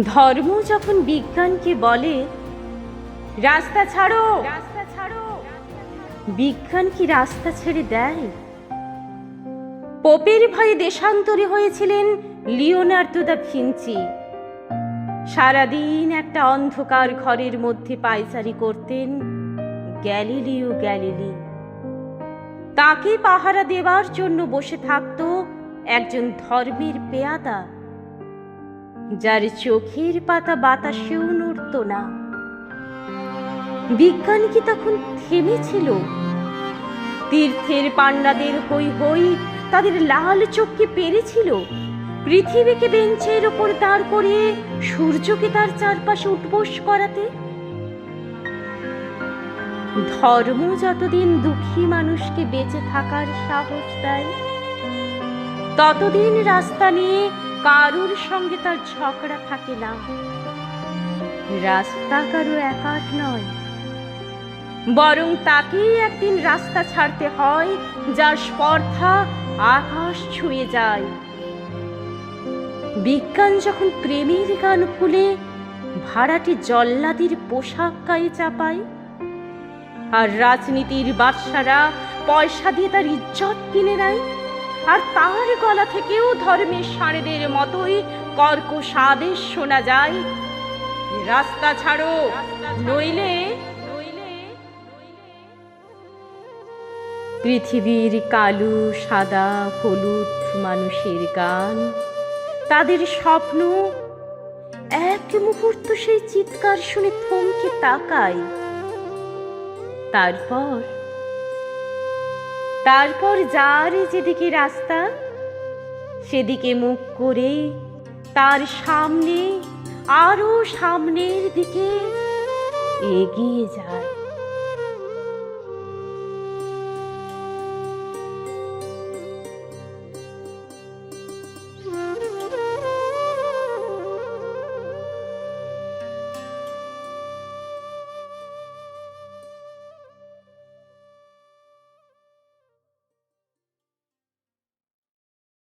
ধর্ম যখন বিজ্ঞানকে বলে, রাস্তা ছাড়ো। রাস্তা ছাড়ো বিজ্ঞান কি রাস্তা ছেড়ে দেয়? পোপের ভয়ে দেশান্তরী হয়েছিলেন লিওনার্দো দা ভিঞ্চি। সারাদিন একটা অন্ধকার ঘরের মধ্যে পায়চারি করতেন গ্যালিলিও গ্যালিলি। তাকে পাহারা দেওয়ার জন্য বসে থাকত একজন ধর্মের পেয়াদা। যার চোখের পাতা বাতাসেও নড়ত না। বিজ্ঞান কি তখন থেমেছিল? তীর্থের পান্ডাদের হই হই তাদের লাল চোখকে পেরেছিল? পৃথিবীকে বেঞ্চের ওপর দাঁড় করিয়ে সূর্যকে তার চারপাশে উঠবোস করাতে? ধর্ম যতদিন দুঃখী মানুষকে বেঁচে থাকার সাহস দেয়, ততদিন রাস্তা নিয়ে কারুর সঙ্গে তার ঝগড়া থাকে না। রাস্তা কারও একার নয়। বরং তাকেই একদিন রাস্তা ছাড়তে হয়, যার স্পর্ধা আকাশ ছুঁয়ে যায়। বিজ্ঞান যখন প্রেমের গান খুলে, ভাড়াটি জল্লাদির পোশাক গায়ে চাপায়। আর রাজনীতির বাদশারা পয়সা দিয়ে তার ইজ্জত কিনে নেয় আর তার গলা থেকেও ধর্মের সারেদের মতোই কর্কশ আদেশ শোনা যায়। রাস্তা ছাড়ো, নইলে পৃথিবীর কালো, সাদা, হলুদ মানুষের গান। তাদের স্বপ্ন, এক মুহূর্ত সেই চিৎকার শুনে থমকে তাকায়। তারপর তারপর যার যেদিকে রাস্তা সেদিকে মুখ করে তার সামনে আরও সামনের দিকে এগিয়ে যায়।